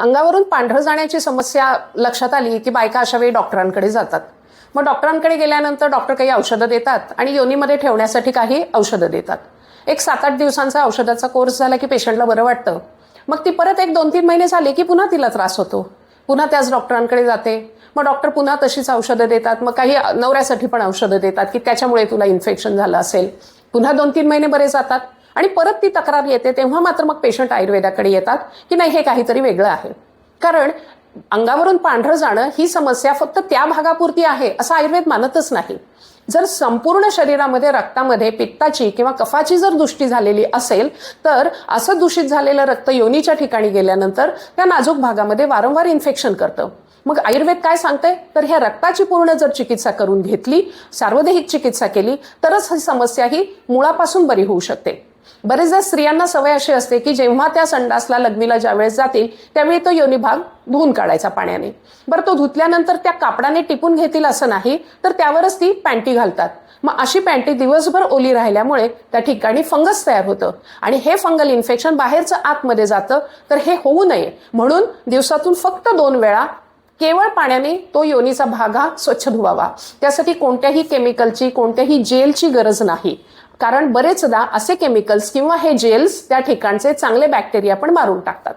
अंगावरून पांढरं जाण्याची समस्या लक्षात आली की बायका अशा वेळी डॉक्टरांकडे जातात. मग डॉक्टरांकडे गेल्यानंतर डॉक्टर काही औषधं देतात आणि योनीमध्ये ठेवण्यासाठी काही औषधं देतात. एक सात आठ दिवसांचा औषधाचा कोर्स झाला की पेशंटला बरं वाटतं. मग ती परत एक दोन तीन महिने झाले की पुन्हा तिला त्रास होतो. पुन्हा त्याच डॉक्टरांकडे जाते. मग डॉक्टर पुन्हा तशीच औषधं देतात. मग काही नवऱ्यासाठी पण औषधं देतात की त्याच्यामुळे तुला इन्फेक्शन झालं असेल. पुन्हा दोन तीन महिने बरे जातात. आणि परत ती तक्रार येते तेव्हा मात्र मग पेशंट आयुर्वेदाकडे येतात की नाही हे काहीतरी वेगळं आहे. कारण अंगावरून पांढरं जाणं ही समस्या फक्त त्या भागापुरती आहे असं आयुर्वेद मानतच नाही. जर संपूर्ण शरीरामध्ये रक्तामध्ये पित्ताची किंवा कफाची जर दृष्टी झालेली असेल तर असं दूषित झालेलं रक्त योनीच्या ठिकाणी गेल्यानंतर त्या नाजूक भागामध्ये वारंवार इन्फेक्शन करतं. मग आयुर्वेद काय सांगते तर ह्या रक्ताची पूर्ण जर चिकित्सा करून घेतली सार्वदेहिक चिकित्सा केली तरच ही समस्या ही मुळापासून बरी होऊ शकते. बरेचदा स्त्रियांना सवय अशी असते की जेव्हा त्या संडासला लग्नीला ज्यावेळेस जातील त्यावेळी तो योनी भाग धुवून काढायचा पाण्याने. बरं तो धुतल्यानंतर त्या कापडाने टिपून घेतील असं नाही तर त्यावरच ती पॅन्टी घालतात. मग अशी पॅन्टी दिवसभर ओली राहिल्यामुळे त्या ठिकाणी फंगस तयार होतं. आणि हे फंगल इन्फेक्शन बाहेरचं आतमध्ये जातं तर हे होऊ नये. म्हणून दिवसातून फक्त दोन वेळा केवळ पाण्याने तो योनीचा भाग हा स्वच्छ धुवावा. त्यासाठी कोणत्याही केमिकलची कोणत्याही जेलची गरज नाही. कारण बरेचदा असे केमिकल्स किंवा हे जेल्स त्या ठिकाणचे चांगले बॅक्टेरिया पण मारून टाकतात.